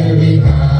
Mary Pie.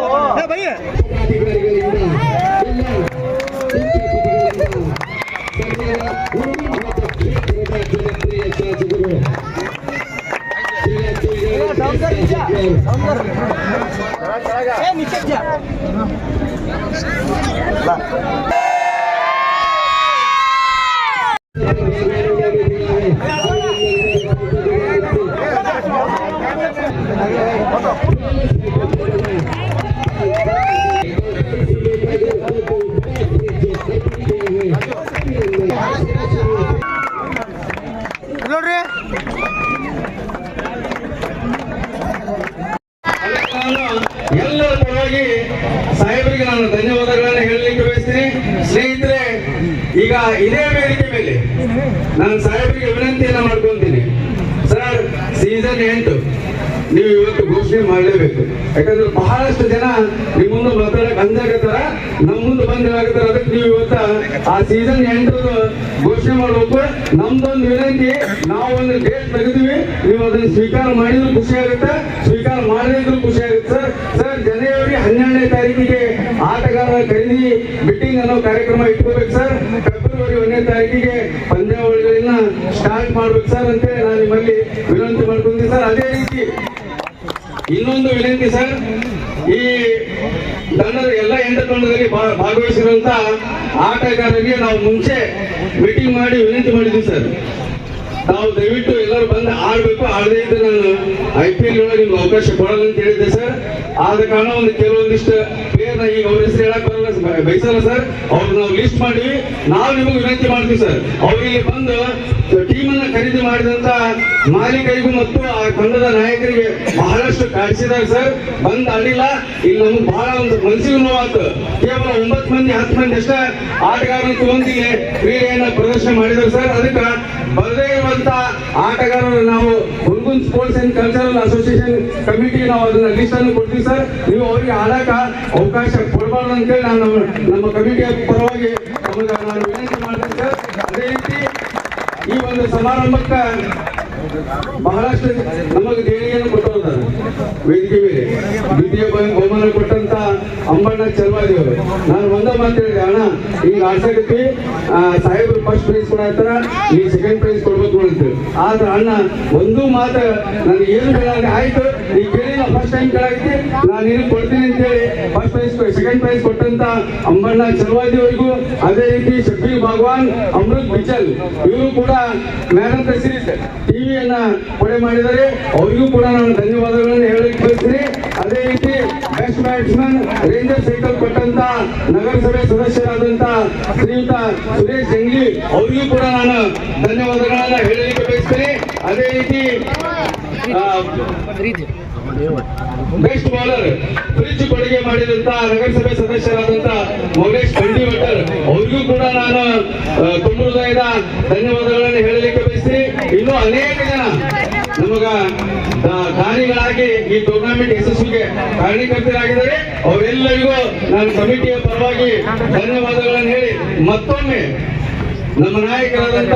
ಕ್ಷೇತ್ರದ ಜನಪ್ರಿಯ ಶಾಸಕರು ಶ್ರೀ ಶಾಸಕರು ಏ ನಿಶ್ಚಯ ಎಲ್ಲರ ಪರವಾಗಿ ಸಾಹೇಬರಿಗೆ ನಾನು ಧನ್ಯವಾದಗಳನ್ನು ಹೇಳಲಿಕ್ಕೆ ಬಯಸ್ತೀನಿ. ಸ್ನೇಹಿತರೆ, ಈಗ ಇದೇ ವೇದಿಕೆ ಮೇಲೆ ನಾನು ಸಾಹೇಬರಿಗೆ ವಿನಂತಿಯನ್ನ ಮಾಡ್ಕೊಂತೀನಿ. ಸರ್, ಸೀಸನ್ ಎಂಟು, ನೀವು ಇವತ್ತು ಘೋಷಣೆ ಮಾಡಲೇಬೇಕು. ಯಾಕಂದ್ರೆ ಬಹಳಷ್ಟು ಜನ ನಿಮ್ಮ ಮುಂದೆ ಮಾತಾಡಕ್ ಅಂದಾಗತ್ತಾರ ನಮ್ಮ ಮುಂದೆ ಬಂದಾಗತ್ತಾರ ಅದಕ್ಕೆ ನೀವು ಇವತ್ತ ಆ ಸೀಸನ್ ಎಂಟು ಘೋಷಣೆ ಮಾಡಬೇಕು. ನಮ್ದೊಂದು ವಿನಂತಿ ನಾವು ಒಂದು ಡೇಟ್ ತೆಗೆದಿವಿ, ನೀವು ಅದನ್ನ ಸ್ವೀಕಾರ ಮಾಡಿದ್ರು ಖುಷಿ ಆಗುತ್ತೆ. ಸ್ವೀಕಾರ ಮಾಡಿದ್ರು ಖುಷಿ ಆಗುತ್ತೆ. ಹನ್ನೆರಡನೇ ತಾರೀಕಿಗೆ ಆಟಗಾರರ ಖರೀದಿ ಬಿಟ್ಟಿಂಗ್ ಅನ್ನೋ ಕಾರ್ಯಕ್ರಮ ಇಟ್ಕೋಬೇಕು ಸರ್ ಫೆಬ್ರವರಿ ಒಂದನೇ ತಾರೀಕಿಗೆ ಪಂದ್ಯಾವಳಿಗಳನ್ನ ಸ್ಟಾರ್ಟ್ ಮಾಡ್ಬೇಕು ಸರ್ ಅಂತ ನಾನು ನಿಮ್ಮಲ್ಲಿ ವಿನಂತಿ ಮಾಡ್ಕೊಂತೀನಿ ಸರ್ ಅದೇ ರೀತಿ ಇನ್ನೊಂದು ವಿನಂತಿ ಸರ್ ಈ ತಂಡದ ಎಲ್ಲ ಎಂಟು ತಂಡದಲ್ಲಿ ಭಾಗವಹಿಸಿರುವಂತ ಆಟಗಾರರಿಗೆ ನಾವು ಮುಂಚೆ ಮೀಟಿಂಗ್ ಮಾಡಿ ವಿನಂತಿ ಮಾಡಿದ್ವಿ ಸರ್ ನಾವು ದಯವಿಟ್ಟು ಎಲ್ಲರೂ ಬಂದು ಆಡ್ಬೇಕು ಆಡದೇ ಇದ್ರೆ ನಾನು ಐ ಪಿ ಎಲ್ ನಿಮ್ಗೆ ಅವಕಾಶ ಕೊಡಲ್ಲ ಅಂತ ಹೇಳಿದ್ದೆ ಸರ್. ಆದ ಕಾರಣ ಒಂದು ಕೆಲವೊಂದಿಷ್ಟು ಪ್ಲೇಯರ್ ಈಗ ಅವ್ರ ಹೆಸರು ಹೇಳಕ್ ಬಯಸಲ್ಲ ಸರ್. ಅವ್ರನ್ನ ನಾವು ಲಿಸ್ಟ್ ಮಾಡಿ, ನಾವು ನಿಮಗೆ ವಿನಂತಿ ಮಾಡ್ತೀವಿ ಸರ್. ಅವ್ರಿಗೆ ಬಂದು ಟೀಮ್ ಅನ್ನ ಖರೀದಿ ಮಾಡಿದಂತ ಮಾಲೀಕರಿಗೂ ಮತ್ತು ಆ ತಂಡದ ನಾಯಕರಿಗೆ ಬಹಳಷ್ಟು ಕಾಡಿಸಿದ್ದಾರೆ ಸರ್. ಬಂದ್ ಆಡಿಲ್ಲ ಇಲ್ಲಿ ನಮ್ಗೆ ಬಹಳ ಒಂದು ಮನಸ್ಸಿಗೆ ನೋವಾಯ್ತು. ಕೇವಲ ಒಂಬತ್ತು ಮಂದಿ, ಹತ್ತು ಮಂದಿ ಅಷ್ಟೇ ಆಟಗಾರರು ತಗೊಂಡು ಇಲ್ಲಿ ಕ್ರೀಡೆಯನ್ನ ಪ್ರದರ್ಶನ ಮಾಡಿದ್ದಾರೆ ಸರ್. ಅದಕ್ಕೆ ಬರದೇ ಇರುವಂತ ಆಟಗಾರರು ನಾವು sports and cultural association committee ನಾವು ಅದನ್ನ ಲಿಸ್ಟ್ ಅನ್ನು ಕೊಡ್ತೀವಿ ಸರ್ ನೀವು ಅವರಿಗೆ ಆಡಕ ಅವಕಾಶ ಕೊಡಬಾರ್ದು ಅಂತೇಳಿ ನಾನು ನಮ್ಮ- ಕಮಿಟಿಯ ಪರವಾಗಿ ನಾನು ವಿನಂತಿ ಮಾಡ್ತೀನಿ ಸರ್ ಅದೇ ರೀತಿ ಈ ಒಂದು ಸಮಾರಂಭಕ್ಕೆ ಬಹಳಷ್ಟು ನಮಗೆ ದೇಣಿಗೆಯನ್ನು ಕೊಟ್ಟಿದ್ದಾರೆ ವೇದಿಕೆ ಮೇಲೆ ದ್ವಿತೀಯ ಬಹು- ಬಹುಮಾನ ಕೊಟ್ಟಂತ ಅಂಬಣ್ಣ ಚಲ್ವಾದಿ ಅವರು ನಾನು ಒಂದ ಮಾತು ಹೇಳಿದೆ ಅಣ್ಣ, ಈಗ ಆಸಕ್ತಿ ಸಾಹೇಬ್ರು ಫಸ್ಟ್ ಪ್ರೈಸ್ ಕೊಡತ್ತಾರ ಈ ಸೆಕೆಂಡ್ ಪ್ರೈಸ್ ಕೊಡ್ಬೇಕು ಅಂತೇಳಿ ಆದ್ರೆ ಅಣ್ಣ, ಒಂದು ಮಾತು ನನಗೆ ಏನು ಹೇಳಾಗ ಆಯ್ತು. ಈ ಕೇಳಿಲ್ಲ ಫಸ್ಟ್ ಟೈಮ್ ಕೇಳಾಕಿ ನಾನು ಏನು ಕೊಡ್ತೀನಿ ಅಂತೇಳಿ ಫಸ್ಟ್ ಪ್ರೈಸ್ ಸೆಕೆಂಡ್ ಪ್ರೈಸ್ ಕೊಟ್ಟಂತ ಅಂಬಣ್ಣ ಚಲ್ವಾದಿ ಅವರಿಗೂ ಅದೇ ರೀತಿ ಶಕ್ತಿ ಭಗವಾನ್, ಅಮೃತ್ ಬಿಚಲ್, ಇವರು ಕೂಡ ಮ್ಯಾನ್ ಆಫ್ ದ ಸೀರೀಸ್ ಟಿವಿಯನ್ನ ಕೊಡೆ ಮಾಡಿದರೆ ಅವರಿಗೂ ಕೂಡ ನಾನು ಧನ್ಯವಾದಗಳನ್ನು ಹೇಳಲಿಕ್ಕೆ ಬಯಸ್ತೀನಿ. ಅದೇ ರೀತಿ ಬೆಸ್ಟ್ ಬ್ಯಾಟ್ಸ್ಮನ್ ರೇಂಜರ್ ಸೈಕಲ್ ಕೊಟ್ಟಂತ ನಗರಸಭೆ ಸದಸ್ಯರಾದಂತ ಶ್ರೀಯುತ ಸುರೇಶ್ ಜಂಗ್ಲಿ ಅವರಿಗೂ ಕೂಡ ನಾನು ಧನ್ಯವಾದಗಳನ್ನ ಹೇಳಲಿಕ್ಕೆ ಬಯಸ್ತೇನೆ. ಅದೇ ರೀತಿ ಬೆಸ್ಟ್ ಬೌಲರ್ ಫ್ರಿಜ್ ಕೊಡುಗೆ ಮಾಡಿದಂತ ನಗರಸಭೆ ಸದಸ್ಯರಾದಂತ ಮೌಲೇಶ್ ಬಂಡಿವಟ್ಟರ್, ಅವರಿಗೂ ಕೂಡ ನಾನು ತುಂಬ ಧನ್ಯವಾದಗಳನ್ನು ಹೇಳಲಿಕ್ಕೆ ಬಯಸ್ತೀನಿ. ಇನ್ನು ಅನೇಕ ಜನ ನಮಗ ದಾನಿಗಳಾಗಿ ಈ ಟೂರ್ನಮೆಂಟ್ ಯಶಸ್ವಿಗೆ ಕಾರಣೀಕರ್ತರಾಗಿದ್ದಾರೆ ಅವರೆಲ್ಲರಿಗೂ ನಾನು ಕಮಿಟಿಯ ಪರವಾಗಿ ಧನ್ಯವಾದಗಳನ್ನು ಹೇಳಿ ಮತ್ತೊಮ್ಮೆ ನಮ್ಮ ನಾಯಕರಾದಂತ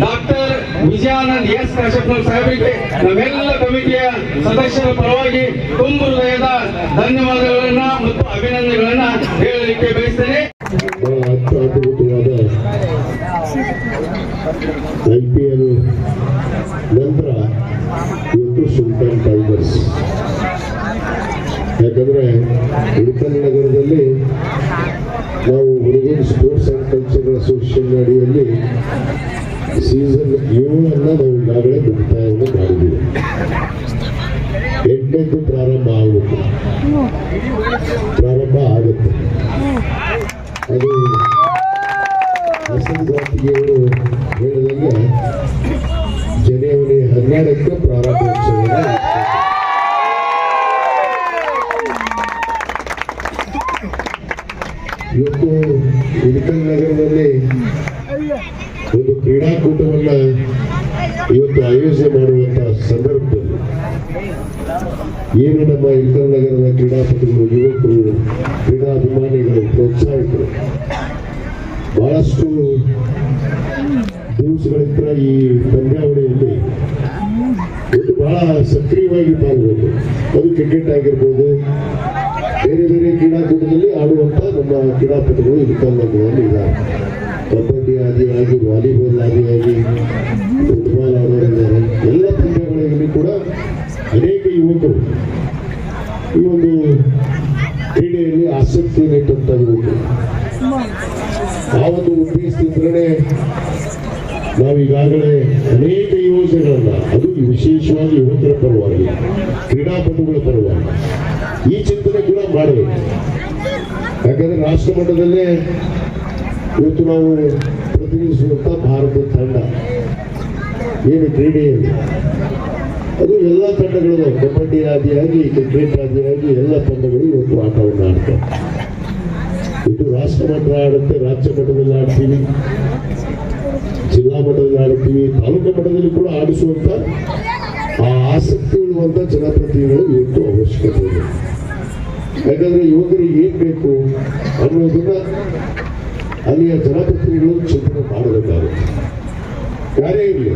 ಡಾಕ್ಟರ್ ವಿಜಯಾನಂದ್ ಎಸ್ ಕಾಶಪ್ಪನವ್ರ ಸಾಹೇಬರಿಗೆ ನಮ್ಮೆಲ್ಲ ಕಮಿಟಿಯ ಸದಸ್ಯರ ಪರವಾಗಿ ತುಂಬ ಹೃದಯದ ಧನ್ಯವಾದಗಳನ್ನ ಮತ್ತು ಅಭಿನಂದನೆಗಳನ್ನ ಹೇಳಲಿಕ್ಕೆ ಬಯಸ್ತೇನೆ. ಬಹಳ ಅತ್ಯದ್ಭುತವಾದ ಐ ಪಿ ಎಲ್ ನಂತರ ಇವತ್ತು ಸುಲ್ತಾನ್ ಟೈಗರ್ಸ್. ಯಾಕಂದ್ರೆ ಉಡುಪಿ ನಗರದಲ್ಲಿ ನಾವು ಹುಡುಗರು ಸ್ಪೋರ್ಟ್ಸ್ ಅಂಡ್ ಕಲ್ಚರಲ್ ಅಸೋಸಿಯೇಷನ್ ಅಡಿಯಲ್ಲಿ ಸೀಸನ್ ಏಳನ್ನ ನಾವು ಈಗಾಗಲೇ ಬಿಡ್ತಾ ಮಾಡಿದ್ದೀವಿ ಜನವರಿ ಹನ್ನೆರಡಕ್ಕೆ ಇವತ್ತು ಇಳಕಲ್ ನಗರದಲ್ಲಿ ಒಂದು ಕ್ರೀಡಾಕೂಟವನ್ನ ಇವತ್ತು ಆಯೋಜನೆ ಮಾಡುವಂತ ಸಂದರ್ಭದಲ್ಲಿ ಏನು ನಮ್ಮ ಇಳಕಲ್ ನಗರದ ಕ್ರೀಡಾಪಟುಗಳು, ಯುವಕರು, ಕ್ರೀಡಾಭಿಮಾನಿಗಳು, ಪ್ರೋತ್ಸಾಹಿಕರು, ಬಹಳಷ್ಟು ದಿವಸಗಳಿಂದ ಈ ಪಂದ್ಯಾವಳಿಯಲ್ಲಿ ಬಹಳ ಸಕ್ರಿಯವಾಗಿ ಪಾಲ್ಗೊಂಡು ಅದು ಕ್ರಿಕೆಟ್ ಆಗಿರ್ಬೋದು, ಬೇರೆ ಬೇರೆ ಕ್ರೀಡಾಕೂಟದಲ್ಲಿ ಆಡುವಂತ ನಮ್ಮ ಕ್ರೀಡಾಪಟುಗಳು ಇಲ್ಲಿ ನಗರದಲ್ಲಿ ಕಬಡ್ಡಿ ಕಬಡ್ಡಿ ಆಗಿ ವಾಲಿಬಾಲ್ ಆಗಿ ಫುಟ್ಬಾಲ್ ಆಡೋರಿದ್ದಾರೆ. ಎಲ್ಲ ಪಂದ್ಯಗಳಲ್ಲಿ ಕೂಡ ಅನೇಕ ಯುವಕರು ಈ ಒಂದು ಕ್ರೀಡೆಯಲ್ಲಿ ಆಸಕ್ತಿಯನ್ನು ಇಟ್ಟಂತ ಯುವಕರು. ಆ ಒಂದು ಉದ್ದೇಶದಿಂದಲೇ ನಾವು ಈಗಾಗಲೇ ಅನೇಕ ಯೋಜನೆಗಳನ್ನ, ಅದು ವಿಶೇಷವಾಗಿ ಯುವಕರ ಪರವಾಗಿ, ಕ್ರೀಡಾಪಟುಗಳ ಪರವಾಗಿ, ಈ ಚಿಂತನೆ ಕೂಡ ಮಾಡಬೇಕು ಯಾಕಂದ್ರೆ ರಾಷ್ಟ್ರ ಮಟ್ಟದಲ್ಲೇ ಇವತ್ತು ನಾವು ಪ್ರತಿನಿಧಿಸುವಂತ ಭಾರತ ತಂಡ, ಏನು ಕ್ರೀಡೆಯಲ್ಲಿ ಅದು ಎಲ್ಲ ತಂಡಗಳು, ಕಬಡ್ಡಿ ಆದಿಯಾಗಿ, ಕ್ರಿಕೆಟ್ ಆದಿಯಾಗಿ ಎಲ್ಲ ತಂಡಗಳು ಇವತ್ತು ಆಟವನ್ನು ಆಡ್ತಾರೆ ಇದು ರಾಷ್ಟ್ರ ಮಟ್ಟ ಆಡುತ್ತೆ ರಾಜ್ಯ ಮಟ್ಟದಲ್ಲಿ ಆಡ್ತೀವಿ. ಜಿಲ್ಲಾ ಮಟ್ಟದಲ್ಲಿ ಆಡ್ತೀವಿ ತಾಲೂಕು ಮಟ್ಟದಲ್ಲಿ ಕೂಡ ಆಡಿಸುವಂತ ಆ ಆಸಕ್ತಿ ಇರುವಂತ ಜನಪ್ರತಿನಿಧಿಗಳು ಇವತ್ತು ಅವಶ್ಯಕತೆ ಇದೆ. ಯಾಕಂದ್ರೆ ಯುವಕರಿಗೆ ಏನ್ ಬೇಕು ಅನ್ನೋದನ್ನ ಅಲ್ಲಿಯ ಜನಪ್ರತಿನಿಧಿಗಳು ಚಿಂತನೆ ಮಾಡಬೇಕಾಗುತ್ತೆ. ಯಾರೇ ಇರಲಿ.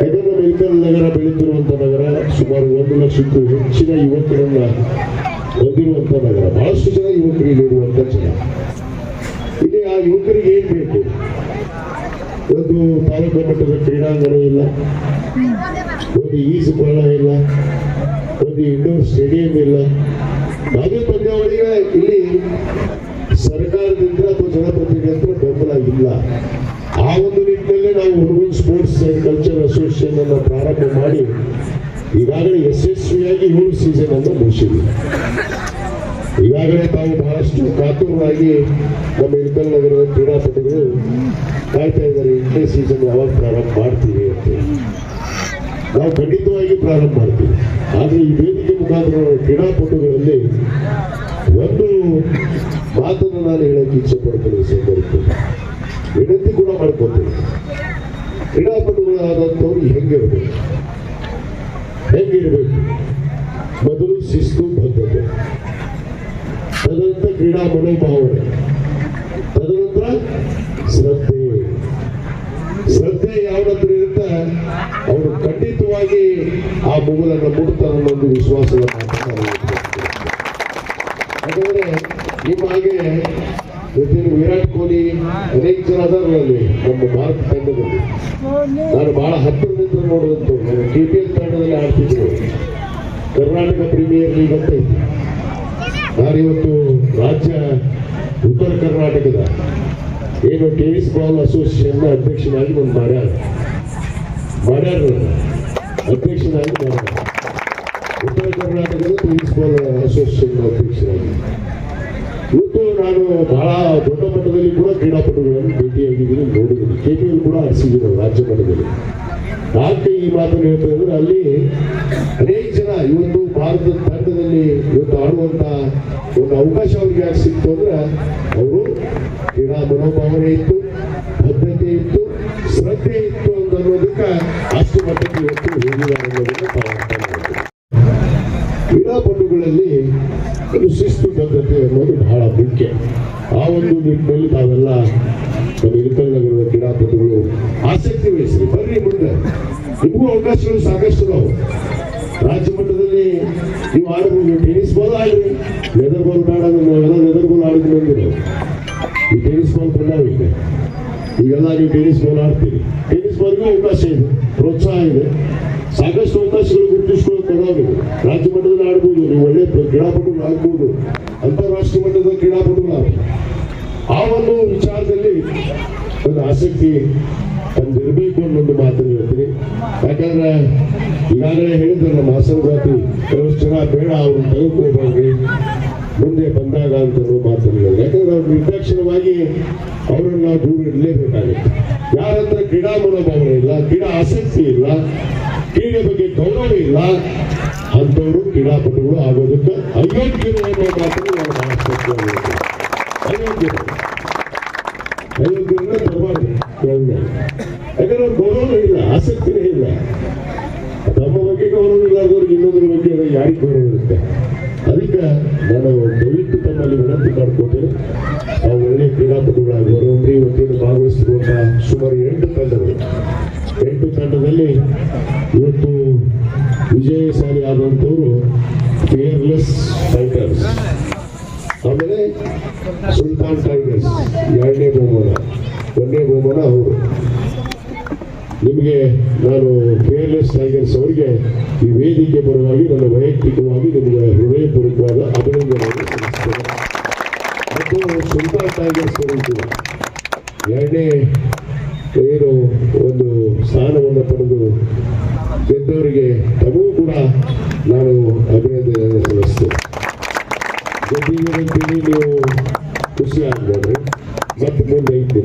ಯಾಕಂದ್ರೆ ಮೆಡಿಕಲ್ ನಗರ ಬೆಳೀತಿರುವಂತ ನಗರ ಸುಮಾರು ಒಂದು ಲಕ್ಷಕ್ಕೂ ಹೆಚ್ಚಿನ ಯುವಕರನ್ನ ಹೊಂದಿರುವಂತ ನಗರ. ಬಹಳಷ್ಟು ಜನ ಯುವಕರಿಗೆ ಇರುವಂತ ಜನ. ಇಲ್ಲಿ ಆ ಯುವಕರಿಗೆ ಏನ್ ಬೇಕು? ಒಂದು ತಾಲೂಕು ಮಟ್ಟದ ಕ್ರೀಡಾಂಗಣ ಇಲ್ಲ. ಒಂದು ಈಜುಕೊಳ ಇಲ್ಲ. ಒಂದು ಇಂಡೋರ್ ಸ್ಟೇಡಿಯಂ ಇಲ್ಲ. ಬಾಗಿ ಪಂದ್ಯಾವಳಿಗೆ ಇಲ್ಲಿ ಸರ್ಕಾರದಿಂದ ಅಥವಾ ಜನಪ್ರತಿನಿಧಿಗಳ ಬೆಂಬಲ ಇಲ್ಲ. ಆ ಒಂದು ನಿಟ್ಟಿನಲ್ಲಿ ನಾವು ಹುಡುಗನ್ ಸ್ಪೋರ್ಟ್ಸ್ ಅಂಡ್ ಕಲ್ಚರ್ ಅಸೋಸಿಯೇಷನ್ ಅನ್ನು ಪ್ರಾರಂಭ ಮಾಡಿ, ಈಗಾಗಲೇ ಯಶಸ್ವಿಯಾಗಿ ಏಳು ಸೀಸನ್ ಅನ್ನು ಮುಗಿಸಿದ್ವಿ. ಈಗಾಗಲೇ ತಾವು ಬಹಳಷ್ಟು ಕಾತುರವಾಗಿ ನಮ್ಮ ಇಳಕಲ್ ನಗರದ ಕ್ರೀಡಾಪಟುಗಳು ಕಾಯ್ತಾ ಇದ್ದಾರೆ. ಎಂಟನೇ ಸೀಸನ್ ಯಾವಾಗ ಪ್ರಾರಂಭ ಮಾಡ್ತೀವಿ ಅಂತ ನಾವು ಖಂಡಿತವಾಗಿ ಪ್ರಾರಂಭ ಮಾಡ್ತೀವಿ. ಆದರೆ ಈ ವೇದಿಕೆ ಮುಖಾಂತರ ಕ್ರೀಡಾಪಟುಗಳಲ್ಲಿ ಒಂದು ಮಾತನ್ನು ನಾನು ಹೇಳಕ್ಕೆ ಇಚ್ಛೆ ಪಡ್ತೇನೆ ಸಂದರ್ಭದಲ್ಲಿ ವಿನಂತಿ ಕೂಡ ಮಾಡ್ಕೊತೀನಿ. ಕ್ರೀಡಾಪಟುಗಳಾದಂಥವ್ರು ಹೆಂಗಿರ್ಬೇಕು? ಹೆಂಗಿರ್ಬೇಕು? ಮೊದಲು ಶಿಸ್ತು ಕ್ರೀಡಾ ಮನೋಭಾವನೆ ತದನಂತರ ಶ್ರದ್ಧೆ. ಶ್ರದ್ಧೆ ಯಾವನತ್ರ ಇರುತ್ತೆ, ಅವರು ಖಂಡಿತವಾಗಿ ಆ ಮಗುವನ್ನು ಮುಡುತ್ತಾರೆ ಅನ್ನೋ ಒಂದು ವಿಶ್ವಾಸದ ಮಾತನ್ನ ನಾನು ವ್ಯಕ್ತಪಡಿಸ್ತೀನಿ. ಯಾಕಂದ್ರೆ ನಿಮ್ಮ ಹಾಗೆ ವಿರಾಟ್ ಕೊಹ್ಲಿ ಅನೇಕ ಜನ ಅದರಲ್ಲಿ ನಮ್ಮ ಭಾರತ ತಂಡದಲ್ಲಿ. ನಾನು ಬಹಳ ಹತ್ತಿರದಿಂದ ನೋಡುವಂತ ಟಿ ಪಿ ಎಲ್ ತಂಡದಲ್ಲಿ ಆಡ್ತಿದ್ರು ಕರ್ನಾಟಕ ಪ್ರೀಮಿಯರ್ ಲೀಗ್ ಅಂತ ಇತ್ತು ನಾನಿವತ್ತು ರಾಜ್ಯ ಉತ್ತರ ಕರ್ನಾಟಕದ ಏನು ಟೆನಿಸ್ ಬಾಲ್ ಅಸೋಸಿಯೇಷನ್ ಅಧ್ಯಕ್ಷನಾಗಿ ಒಂದು ಮಾಡ್ಯಾರ ಮಾಡ್ಯಾರ. ಅಧ್ಯಕ್ಷನಾಗಿ ಮಾಡ್ಯಾರ ಉತ್ತರ ಕರ್ನಾಟಕದ ಟೆನಿಸ್ ಬಾಲ್ ಅಸೋಸಿಯೇಷನ್ ಅಧ್ಯಕ್ಷರಾಗಿ. ಇವತ್ತು ನಾನು ಬಹಳ ದೊಡ್ಡ ಮಟ್ಟದಲ್ಲಿ ಕೂಡ ಕ್ರೀಡಾಪಟುಗಳನ್ನು ಭೇಟಿಯಾಗಿದ್ದೀನಿ ನೋಡಿದ್ದೀನಿ. ಕೆ ಪಿ ಕೂಡ ಹರಿಸಿದ್ದೀನಿ ರಾಜ್ಯ ಮಟ್ಟದಲ್ಲಿ. ಯಾಕೆ ಈ ಮಾತನ್ನು ಹೇಳ್ತಾರೆ ಅಂದ್ರೆ ಅಲ್ಲಿ ಅನೇಕ ಜನ ಇವತ್ತು ಭಾರತದ ತಂಡದಲ್ಲಿ ಇವತ್ತು ಆಡುವಂತ ಒಂದು ಅವಕಾಶ ಅವ್ರಿಗೆ ಯಾಕೆ ಸಿಕ್ತು ಅಂದ್ರೆ ಅವರು ಕ್ರೀಡಾ ಮನೋಭಾವನೆ ಇತ್ತು, ಭದ್ರತೆ ಇತ್ತು, ಶ್ರದ್ಧೆ ಇತ್ತು ಅಂತ ಅನ್ನೋದಕ್ಕೆ ಅಷ್ಟು ಮಟ್ಟಕ್ಕೆ ಇವತ್ತು ಹೋಗಿದ್ದಾರೆ ಅನ್ನೋದನ್ನ ತಾವು ಅರ್ಥ ಮಾಡ್ಬೇಕು. ಕ್ರೀಡಾಪಟುಗಳಲ್ಲಿ ಒಂದು ಶಿಸ್ತು ಬದ್ಧತೆ ಅನ್ನೋದು ಬಹಳ ಮುಖ್ಯ. ಆ ಒಂದು ನಿಟ್ಟಿನಲ್ಲಿ ತಾವೆಲ್ಲ ನಮ್ಮ ನಗರದ ಕ್ರೀಡಾಪಟುಗಳು ಆಸಕ್ತಿ ವಹಿಸಿ ಬರ್ರಿ ಮುಂದೆ. ನಿಮಗೂ ಅವಕಾಶಗಳು ಸಾಕಷ್ಟು ನಾವು. ರಾಜ್ಯ ನೀವು ಆಡಬಹುದು ಟೆನಿಸ್ ಬಾಲ್ ಆಡ್ರಿ ಲೆದರ್ ಬಾಲ್ ಬೇಡ ನಾವೆಲ್ಲ ಲೆದರ್ ಬಾಲ್ ಆಡಿದ್ವಿ ಅಂದ್ರೆ ಈ ಟೆನಿಸ್ ಬಾಲ್ ಬಂದಾವ ಈಗ ಈಗೆಲ್ಲ ನೀವು ಟೆನಿಸ್ ಬಾಲ್ ಆಡ್ತೀರಿ. ಟೆನಿಸ್ ಬಾಲ್ಗೂ ಅವಕಾಶ ಇದೆ, ಪ್ರೋತ್ಸಾಹ ಇದೆ. ಸಾಕಷ್ಟು ಅವಕಾಶಗಳು ಗುರುತಿಸ್ಕೊಳ್ಳೋದು ಅದಾವ ರಾಜ್ಯ ಮಟ್ಟದಲ್ಲಿ ಆಡ್ಬೋದು, ನೀವು ಒಳ್ಳೆ ಕ್ರೀಡಾಪಟು ಆಗ್ಬೋದು. ಅಂತಾರಾಷ್ಟ್ರೀಯ ಮಟ್ಟದ ಕ್ರೀಡಾಪಟು ಆ ಒಂದು ವಿಚಾರದಲ್ಲಿ ಒಂದು ಆಸಕ್ತಿ ಯಾಕಂದ್ರೆ ಈಗಾಗಲೇ ಹೇಳಿದ್ರು ನಮ್ಮ ಹಾಸನ ಜಾತಿ, ಕೆಲವಷ್ಟು ಜನ ಬೇಡ, ಅವ್ರನ್ನ ತೆಗೆದುಕೋಬೇಡ್ರಿ ಮುಂದೆ ಬಂದಾಗ ಅಂತ ಹೇಳಿದ್ರು ಯಾಕಂದ್ರೆ ಅವ್ರು ನಿರ್ದಾಕ್ಷಿಣ್ಯವಾಗಿ ಅವರನ್ನು ದೂರ ಇಡಲೇಬೇಕಾಗುತ್ತೆ ಯಾರತ್ರ ಕ್ರೀಡಾ ಮನೋಭಾವನೆ ಇಲ್ಲ, ಕ್ರೀಡಾ ಆಸಕ್ತಿ ಇಲ್ಲ, ಕ್ರೀಡೆ ಬಗ್ಗೆ ಗೌರವ ಇಲ್ಲ, ಅಂಥವರು ಕ್ರೀಡಾಪಟುಗಳು ಆಗೋದಕ್ಕೆ ಅಯೋಗ್ಯರು ಅನ್ನೋ ಮಾತನ್ನು ನಾನು ಹೇಳ್ತೀನಿ. ಅಯೋಗ್ಯರು. ಅಯೋಗ್ಯರನ್ನ ತರಬಾರ್ದು ಯಾಕಂದ್ರೆ ಗೌರವ ಇಲ್ಲ, ಆಸಕ್ತಿನೇ ಇಲ್ಲ. ತಮ್ಮ ಬಗ್ಗೆ ಗೌರವ ಇಲ್ಲದವ್ರಿಗೆ ಇನ್ನೊಂದ್ರ ಬಗ್ಗೆ ಯಾರಿಗೆ ಗೌರವ ಇರುತ್ತೆ. ಅದಕ್ಕೆ ನಾನು ದಯವಿಟ್ಟು ತಮ್ಮಲ್ಲಿ ವಿನಂತಿ ಮಾಡ್ಕೊತೇನೆ ಆ ಒಳ್ಳೆ ಕ್ರೀಡಾಪಟುಗಳಾಗಿ ಹೊರಹೊಮ್ಮಿ ಇವತ್ತಿನ ಭಾಗವಹಿಸಿರುವಂತಹ ಸುಮಾರು ಎಂಟು ತಂಡಗಳು. ಎಂಟು ತಂಡದಲ್ಲಿ ಇವತ್ತು ವಿಜಯಶಾಲಿ ಆದಂತವರು ಕೇರ್ಲೆಸ್ ಫೈಟರ್ಸ್ ಆಮೇಲೆ ಸುಲ್ತಾನ್ ಟೈಗರ್ಸ್ ಎರಡನೇ ಬಹುಮಾನ. ಒಂದನೇ ಬಹುಮಾನ ಅವರು. ನಿಮಗೆ ನಾನು ಫೇರ್ಲೆಸ್ ಟೈಗರ್ಸ್ ಅವರಿಗೆ ಈ ವೇದಿಕೆ ಪರವಾಗಿ ನನ್ನ ವೈಯಕ್ತಿಕವಾಗಿ ನಿಮಗೆ ಹೃದಯಪೂರ್ವಕವಾದ ಅಭಿನಂದನೆಯನ್ನು ಸಲ್ಲಿಸ್ತೇನೆ ಮತ್ತು ಸುಲ್ತಾನ್ ಟೈಗರ್ಸ್ ಅವರು ಎರಡನೇ ಏನು ಒಂದು ಸ್ಥಾನವನ್ನು ಪಡೆದು ಗೆದ್ದವರಿಗೆ ತಮಗೂ ಕೂಡ ನಾನು ಅಭಿನಂದನೆಯನ್ನು ಸಲ್ಲಿಸ್ತೇನೆ ಗೆದ್ದಿದ್ದೀರಂತೇಳಿ ನೀವು ಖುಷಿ ಆಗ್ಬೋದ್ರಿ ಮತ್ತೆ ಮುಂದೆ ಐತಿ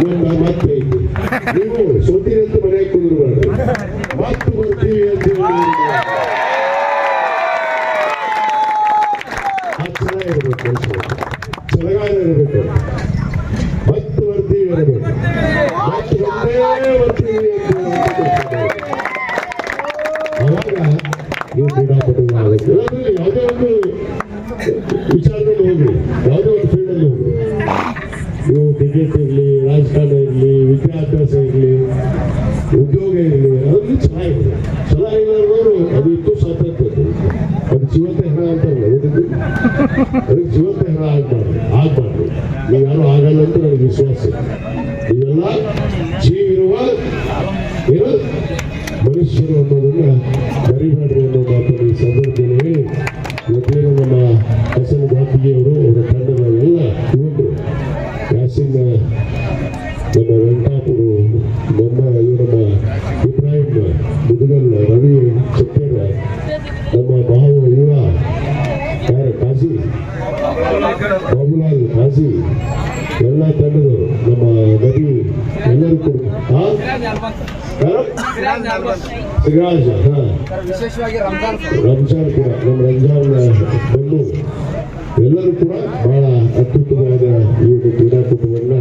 ಮುಂದೆ ಮತ್ತೆ ಐತಿ ನೀವು ಸೋತೀರಿ ಅಂತ ಮನೆಗೆ ಕುಂದ್ರಬಾರ್ದು ಮತ್ತೆ ಬರ್ತೀವಿ ಅಂತ ಹೇಳಿ ಆ ಛಲ ಇರಬೇಕು ಮನುಷ್ಯನಿಗೆ. ಛಲಗಾರ ಇರಬೇಕು ಮತ್ತೆ ಬರ್ತೀವಿ ಅನ್ನಬೇಕು ಮತ್ತೆ ಅಂತ ಅವಾಗ ನೀವು ಯಾವುದೇ ಒಂದು ಕ್ರಿಕೆಟ್ ಇರಲಿ ರಾಜಕಾರಣ ಇರಲಿ ವಿದ್ಯಾಭ್ಯಾಸ ಇರಲಿ ಉದ್ಯೋಗ ಇರಲಿ ಅದರಲ್ಲಿ ಚೆನ್ನಾಗಿದೆ ಚೆನ್ನಾಗಿರೋರು ಅದು ಅದು ಜೀವತೆ ಅಂತ ಅದಕ್ಕೆ ಜೀವತೆ ಆಗ್ಬಾರ್ದು ಆಗ್ಬಾರ್ದು ನೀವು ಯಾರು ಆಗಲ್ಲ ಅಂತ ನನಗೆ ವಿಶ್ವಾಸ ಕಾಜಿ ಬಾಬುಲಾಲ್ ಕಾಜಿ ಎಲ್ಲ ತಂಡದವರು ನಮ್ಮ ನದಿ ಎಲ್ಲರೂ ಕೂಡ? ಸಿರಾಜ್ ಹಾ. ರಂಜಾನ್ ಕೂಡ. ನಮ್ಮ ರಂಜಾನ್ ಬಂದು ಎಲ್ಲರೂ ಕೂಡ ಬಹಳ ಅತ್ಯುತ್ತಮವಾದ ಈ ಒಂದು ಕ್ರೀಡಾಕೂಟವನ್ನ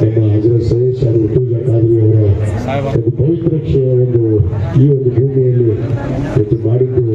ನಮ್ಮ ಹಜರತ್ ಸೈಯದ್ ಹಾಗೂ ಉತ್ತುಜ ಖಾದ್ರಿ ಅವರ ಒಂದು ಪವಿತ್ರ ಒಂದು ಈ ಒಂದು ಭೂಮಿಯಲ್ಲಿ ಇವತ್ತು ಮಾಡಿದ್ದು.